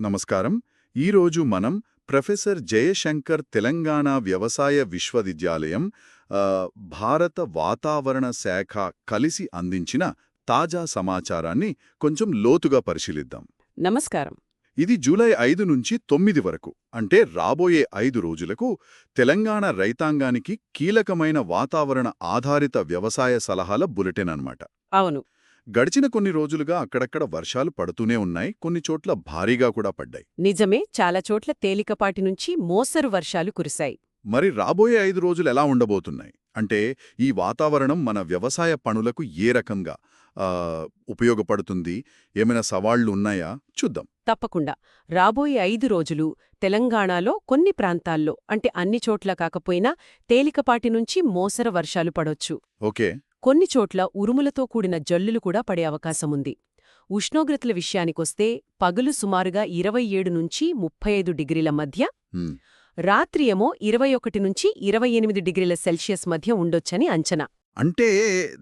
నమస్కారం. ఈరోజు మనం ప్రొఫెసర్ జయశంకర్ తెలంగాణ వ్యవసాయ విశ్వవిద్యాలయం భారత వాతావరణ శాఖ కలిసి అందించిన తాజా సమాచారాన్ని కొంచెం లోతుగా పరిశీలిద్దాం. నమస్కారం. ఇది జూలై ఐదు నుంచి తొమ్మిది వరకు అంటే రాబోయే ఐదు రోజులకు తెలంగాణ రైతాంగానికి కీలకమైన వాతావరణ ఆధారిత వ్యవసాయ సలహాల బులెటిన్ అన్నమాట. అవును. గడిచిన కొన్ని రోజులుగా అక్కడక్కడ వర్షాలు పడుతూనే ఉన్నాయి. కొన్ని చోట్ల భారీగా కూడా పడ్డాయి. నిజమే చాలా చోట్ల తేలికపాటి నుంచి మోస్తరు వర్షాలు కురిశాయి. మరి రాబోయే ఐదు రోజులు ఎలా ఉండబోతున్నాయి? అంటే ఈ వాతావరణం మన వ్యవసాయ పనులకు ఏ రకంగా ఉపయోగపడుతుంది? ఏమైనా సవాళ్ళు ఉన్నాయా? చూద్దాం. తప్పకుండా. రాబోయే ఐదు రోజులు తెలంగాణలో కొన్ని ప్రాంతాల్లో అంటే అన్ని చోట్ల కాకపోయినా తేలికపాటి నుంచి మోసర వర్షాలు పడొచ్చు. ఓకే. కొన్ని చోట్ల ఉరుములతో కూడిన జల్లులు కూడా పడే అవకాశముంది. ఉష్ణోగ్రతల విషయానికొస్తే పగలు సుమారుగా ఇరవై ఏడు నుంచి ముప్పై ఐదు డిగ్రీల మధ్య రాత్రి ఏమో ఇరవై ఒకటి నుంచి ఇరవై ఎనిమిది డిగ్రీల సెల్సియస్ మధ్య ఉండొచ్చని అంచనా. అంటే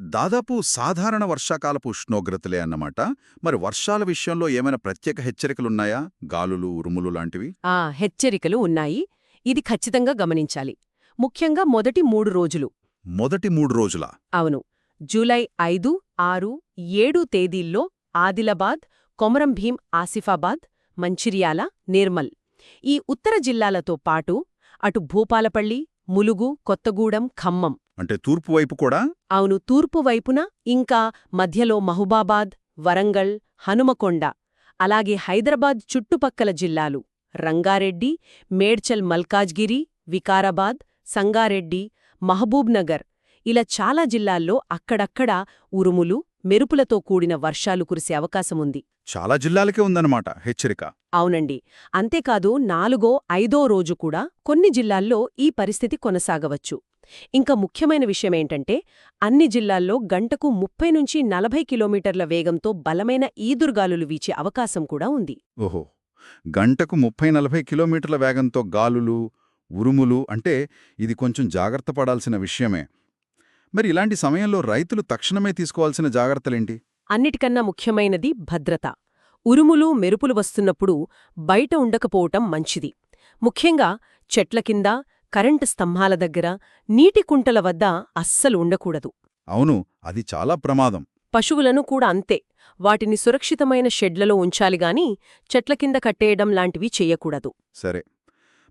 దాదాపు సాధారణ వర్షాకాలపు ఉష్ణోగ్రతలే అన్నమాట. మరి వర్షాల విషయంలో ఏమైనా ప్రత్యేక హెచ్చరికలున్నాయా? గాలులు ఉరుములు లాంటివి? ఆ హెచ్చరికలు ఉన్నాయి. ఇది ఖచ్చితంగా గమనించాలి. ముఖ్యంగా మొదటి మూడు రోజులు. మొదటి మూడు రోజుల? అవును. జూలై ఐదు ఆరు ఏడు తేదీల్లో ఆదిలాబాద్ కొమరం భీం ఆసిఫాబాద్ మంచిర్యాల నిర్మల్. ఈ ఉత్తర జిల్లాలతో పాటు అటు భూపాలపల్లి ములుగు కొత్తగూడెం ఖమ్మం. అంటే తూర్పు వైపు కూడా? అవును తూర్పు వైపున ఇంకా మధ్యలో మహబూబాబాద్ వరంగల్ హనుమకొండ అలాగే హైదరాబాద్ చుట్టుపక్కల జిల్లాలు రంగారెడ్డి మేడ్చల్ మల్కాజ్గిరి వికారాబాద్ సంగారెడ్డి మహబూబ్నగర్ ఇలా చాలా జిల్లాల్లో అక్కడక్కడా ఉరుములు మెరుపులతో కూడిన వర్షాలు కురిసే అవకాశముంది చాలా జిల్లాలకే ఉందన్నమాట హెచ్చరిక. అవునండి. అంతేకాదు నాలుగో ఐదో రోజు కూడా కొన్ని జిల్లాల్లో ఈ పరిస్థితి కొనసాగవచ్చు. ఇంకా ముఖ్యమైన విషయమేంటంటే అన్ని జిల్లాల్లో గంటకు ముప్పై నుంచి నలభై కిలోమీటర్ల వేగంతో బలమైన ఈదురుగాలులు వీచే అవకాశం కూడా ఉంది. ఓహో! గంటకు ముప్పై నలభై కిలోమీటర్ల వేగంతో గాలులు ఉరుములు అంటే ఇది కొంచెం జాగ్రత్త పడాల్సిన విషయమే. మరి ఇలాంటి సమయంలో రైతులు తక్షణమే తీసుకోవాల్సిన జాగ్రత్తలేంటి? అన్నిటికన్నా ముఖ్యమైనది భద్రత. ఉరుములు మెరుపులు వస్తున్నప్పుడు బయట ఉండకపోవటం మంచిది. ముఖ్యంగా చెట్ల కింద కరెంటు స్తంభాల దగ్గర నీటి కుంటల వద్ద అస్సలు ఉండకూడదు. అవును అది చాలా ప్రమాదం. పశువులను కూడా అంతే. వాటిని సురక్షితమైన షెడ్లలో ఉంచాలిగాని చెట్ల కింద కట్టేయడం లాంటివి చెయ్యకూడదు సరే.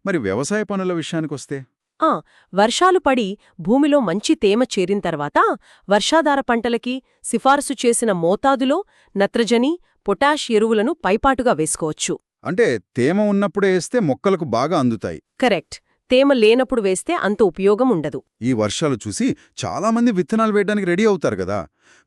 మరి వ్యవసాయ పనుల విషయానికొస్తే? ఆ వర్షాలు పడి భూమిలో మంచి తేమ చేరిన తర్వాత వర్షాధార పంటలకి సిఫారసు చేసిన మోతాదులో నత్రజని పొటాష్ ఎరువులను పైపాటుగా వేసుకోవచ్చు. అంటే తేమ ఉన్నప్పుడే వేస్తే మొక్కలకు బాగా అందుతాయి. కరెక్ట్. తేమ లేనప్పుడు వేస్తే అంత ఉపయోగం ఉండదు. ఈ వర్షాలు చూసి చాలామంది విత్తనాలు వేయడానికి రెడీ అవుతారు కదా.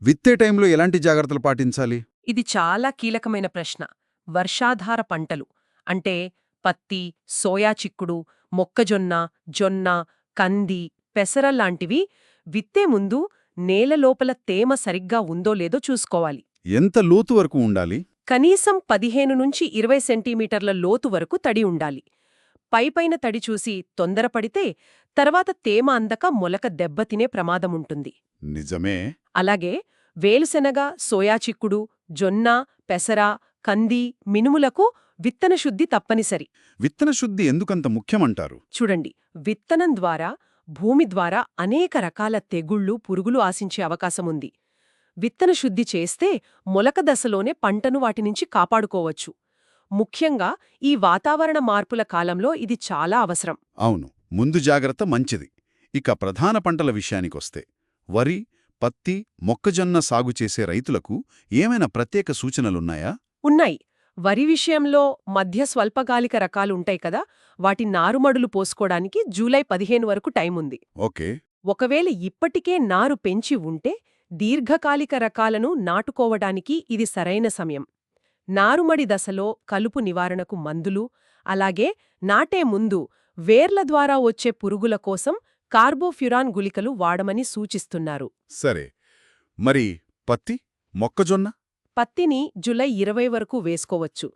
విత్తే టైంలో ఎలాంటి జాగ్రత్తలు పాటించాలి? ఇది చాలా కీలకమైన ప్రశ్న. వర్షాధార పంటలు అంటే పత్తి సోయా చిక్కుడు మొక్కజొన్న జొన్న కంది పెసర లాంటివి విత్తే ముందు నేల లోపల తేమ సరిగ్గా ఉందో లేదో చూసుకోవాలి. ఎంత లోతు వరకు ఉండాలి? కనీసం పదిహేను నుంచి ఇరవై సెంటీమీటర్ల లోతు వరకు తడి ఉండాలి. పైపైన తడి చూసి తొందరపడితే తర్వాత తేమ అందక మొలక దెబ్బతినే ప్రమాదముంటుంది నిజమే. అలాగే వేలుశెనగ సోయా చిక్కుడు జొన్న పెసర కంది మినుములకు విత్తన శుద్ధి తప్పనిసరి. విత్తన శుద్ధి ఎందుకంత ముఖ్యమంటారు? చూడండి విత్తనం ద్వారా భూమి ద్వారా అనేక రకాల తెగుళ్ళు పురుగులు ఆశించే అవకాశముంది. విత్తన శుద్ధి చేస్తే మొలక దశలోనే పంటను వాటినుంచి కాపాడుకోవచ్చు. ముఖ్యంగా ఈ వాతావరణ మార్పుల కాలంలో ఇది చాలా అవసరం. అవును ముందు జాగ్రత్త మంచిది. ఇక ప్రధాన పంటల విషయానికొస్తే వరి పత్తి మొక్కజొన్న సాగు చేసే రైతులకు ఏమైనా ప్రత్యేక సూచనలున్నాయా? ఉన్నాయి. వరి విషయంలో మధ్య స్వల్పకాలిక రకాలుంటాయి కదా వాటి నారుమడులు పోసుకోవడానికి జూలై పదిహేను వరకు టైం ఉంది ఓకే. ఒకవేళ ఇప్పటికే నారు పెంచి ఉంటే దీర్ఘకాలిక రకాలను నాటుకోవడానికి ఇది సరైన సమయం. నారుమడి దశలో కలుపు నివారణకు మందులు అలాగే నాటే ముందు వేర్ల ద్వారా వచ్చే పురుగుల కోసం కార్బోఫ్యురాన్ గుళికలు వాడమని సూచిస్తున్నారు. సరే. మరి పత్తి మొక్కజొన్న? పత్తిని జులై ఇరవై వరకు వేసుకోవచ్చు.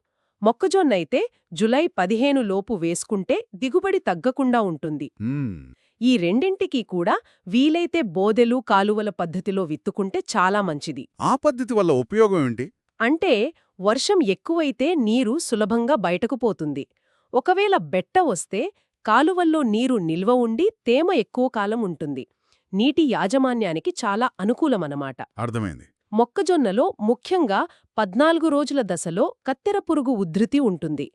మొక్కజొన్నైతే జులై పదిహేను లోపు వేసుకుంటే దిగుబడి తగ్గకుండా ఉంటుంది. ఈ రెండింటికీ కూడా వీలైతే బోదెలు కాలువల పద్ధతిలో విత్తుకుంటే చాలా మంచిది. ఆ పద్ధతి వల్ల ఉపయోగం ఏంటి? అంటే వర్షం ఎక్కువైతే నీరు సులభంగా బయటకు పోతుంది. ఒకవేళ బెట్ట వస్తే కాలువల్లో నీరు నిల్వ ఉండి తేమ ఎక్కువ కాలం ఉంటుంది. నీటి యాజమాన్యానికి చాలా అనుకూలమనమాట అర్థమైంది. మొక్కజొన్నలో ముఖ్యంగా పద్నాలుగు రోజుల దశలో కత్తెర పురుగు ఉధృతి ఉంటుంది.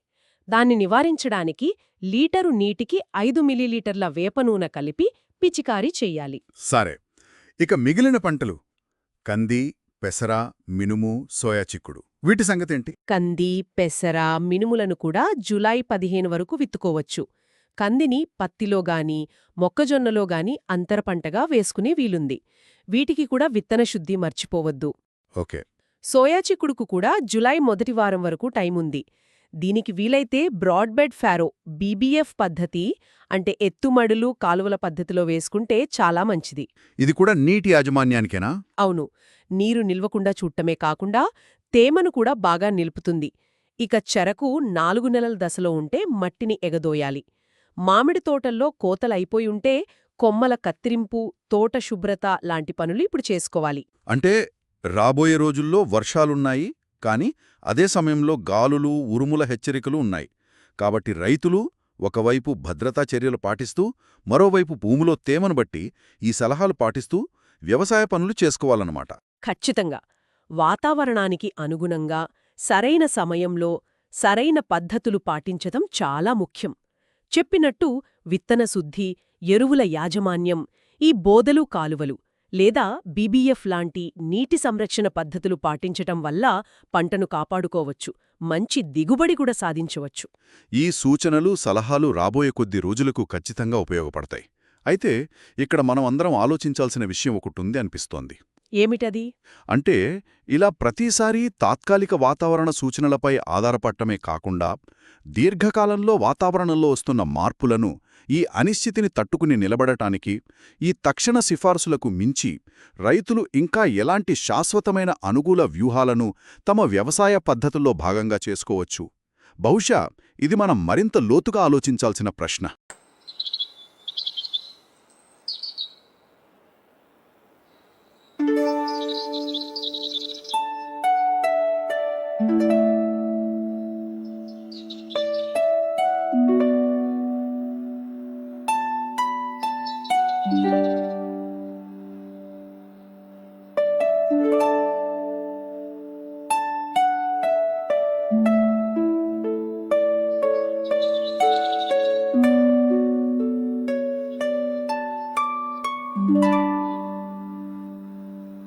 దాన్ని నివారించడానికి లీటరు నీటికి ఐదు మిల్లీలీటర్ల వేప నూనె కలిపి పిచికారీ చెయ్యాలి సరే ఇక మిగిలిన పంటలు. కంది పెసర మినుము సోయా చిక్కుడు. వీటి సంగతేంటి? కంది పెసర మినుములను కూడా జులై పదిహేను వరకు విత్తుకోవచ్చు. కందిని పత్తిలో గాని మొక్కజొన్నలో గాని అంతర పంటగా వేసుకునే వీలుంది. వీటికి కూడా విత్తన శుద్ధి మర్చిపోవద్దు. ఓకే. సోయా చిక్కుడుకు కూడా జులై మొదటి వారం వరకు టైముంది దీనికి వీలైతే బ్రాడ్బెడ్ ఫారో బీబీఎఫ్ పద్ధతి అంటే ఎత్తుమడులు కాలువల పద్ధతిలో వేసుకుంటే చాలా మంచిది. ఇది కూడా నీటి యాజమాన్యానికేనా? అవును. నీరు నిల్వకుండా చూడటమే కాకుండా తేమను కూడా బాగా నిలుపుతుంది. ఇక చెరకు నాలుగు నెలల దశలో ఉంటే మట్టిని ఎగదోయాలి. మామిడి తోటల్లో కోతలైపోయుంటే కొమ్మల కత్తిరింపు తోట శుభ్రత లాంటి పనులు ఇప్పుడు చేసుకోవాలి. అంటే రాబోయే రోజుల్లో వర్షాలున్నాయి కాని అదే సమయంలో గాలులు ఉరుముల హెచ్చరికలు ఉన్నాయి. కాబట్టి రైతులు ఒకవైపు భద్రతా చర్యలు పాటిస్తూ మరోవైపు భూమిలో తేమను బట్టి ఈ సలహాలు పాటిస్తూ వ్యవసాయ పనులు చేసుకోవాలన్నమాట. ఖచ్చితంగా. వాతావరణానికి అనుగుణంగా సరైన సమయంలో సరైన పద్ధతులు పాటించటం చాలా ముఖ్యం. చెప్పినట్టు విత్తన శుద్ధి ఎరువుల యాజమాన్యం ఈ బోదలు కాలువలు లేదా బీబీఎఫ్ లాంటి నీటి సంరక్షణ పద్ధతులు పాటించటం వల్ల పంటను కాపాడుకోవచ్చు మంచి దిగుబడి కూడా సాధించవచ్చు. ఈ సూచనలు సలహాలు రాబోయే కొద్ది రోజులకు ఖచ్చితంగా ఉపయోగపడతాయి. అయితే ఇక్కడ మనం అందరం ఆలోచించాల్సిన విషయం ఒకటుంది అనిపిస్తోంది. ఏమిటది? అంటే ఇలా ప్రతిసారీ తాత్కాలిక వాతావరణ సూచనలపై ఆధారపడటమే కాకుండా దీర్ఘకాలంలో వాతావరణంలో వస్తున్న మార్పులను ఈ అనిశ్చితిని తట్టుకుని నిలబడటానికి ఈ తక్షణ సిఫార్సులకు మించి రైతులు ఇంకా ఎలాంటి శాశ్వతమైన అనుకూల వ్యూహాలను తమ వ్యవసాయ పద్ధతుల్లో భాగంగా చేసుకోవచ్చు? బహుశా ఇది మనం మరింత లోతుగా ఆలోచించాల్సిన ప్రశ్న.